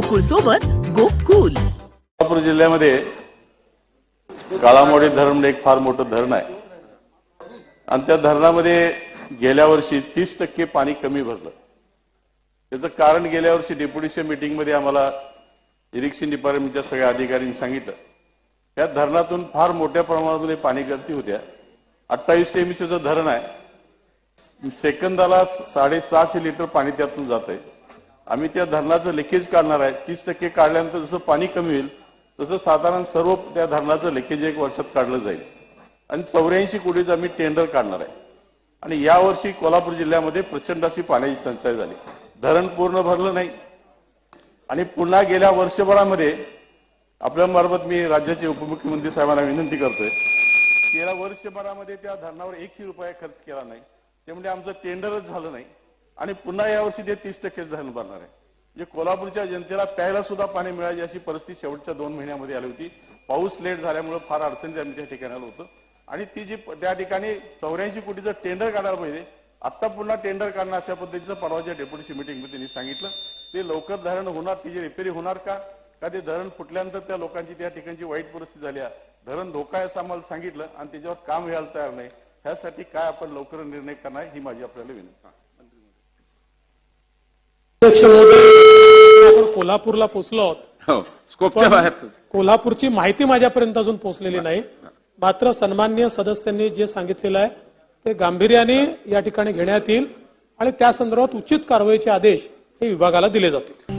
गोकुळ सोबत गोकुल. कोल्हापूर जिल्ह्यामध्ये काळामोडी धरण एक फार मोठं धरण आहे. आणि त्या धरणामध्ये गेल्या वर्षी तीस टक्के पाणी कमी भरलं. त्याचं कारण गेल्या वर्षी डेप्युटीच्या मीटिंगमध्ये आम्हाला इरिक्शन डिपार्टमेंटच्या सगळ्या अधिकाऱ्यांनी सांगितलं. त्या धरणातून फार मोठ्या प्रमाणामध्ये पाणी गळती होत्या. अठ्ठावीस एमसीचं धरण आहे सेकंदाला साडेसहाशे लिटर पाणी त्यातून जात आहे आम्ही त्या धरणाचं लिकेज काढणार आहे. तीस टक्के काढल्यानंतर जसं पाणी कमी होईल तसं साधारण सर्व त्या धरणाचं लिकेज एक वर्षात काढलं जाईल. आणि चौऱ्याऐंशी कोटीचं आम्ही टेंडर काढणार आहे. आणि यावर्षी कोल्हापूर जिल्ह्यामध्ये प्रचंड अशी पाण्याची टंचाई झाली. धरण पूर्ण भरलं नाही. आणि पुन्हा गेल्या वर्षभरामध्ये आपल्या मार्फत मी राज्याचे उपमुख्यमंत्री साहेबांना विनंती करतोय गेल्या वर्षभरामध्ये त्या धरणावर एकही रुपया खर्च केला नाही. ते म्हणजे आमचं टेंडरच झालं नाही. आणि पुन्हा यावर्षी ते तीस टक्केच धरण भरणार आहे. म्हणजे कोल्हापूरच्या जनतेला प्यायला सुद्धा पाणी मिळायची अशी परिस्थिती शेवटच्या दोन महिन्यामध्ये आली होती. पाऊस लेट झाल्यामुळे फार अडचणी आमच्या ठिकाणाला होतं आणि ती जी त्या ठिकाणी चौऱ्याऐंशी कोटीचं टेंडर काढायला पाहिजे. आता पुन्हा टेंडर काढणं अशा पद्धतीचं परवाच्या डेप्युटीची मिटिंगमध्ये त्यांनी सांगितलं. ते लवकर धरण होणार तिची रिपेरी होणार का? का ते धरण फुटल्यानंतर त्या लोकांची त्या ठिकाणची वाईट परिस्थिती झाली आहे? धरण धोका आहे असं आम्हाला सांगितलं आणि त्याच्यावर काम व्हायला तयार नाही. ह्यासाठी काय आपण लवकर निर्णय करणार ही माझी आपल्याला विनंती आपण कोल्हापूरला पोहोचलो आहोत स्कोपच्या बाहेर. कोल्हापूरची माहिती माझ्यापर्यंत अजून पोहोचलेली नाही. मात्र सन्मान्य सदस्यांनी जे सांगितलेलं आहे ते गांभीर्याने या ठिकाणी घेण्यात येईल आणि त्या संदर्भात उचित कारवाईचे आदेश हे विभागाला दिले जातील.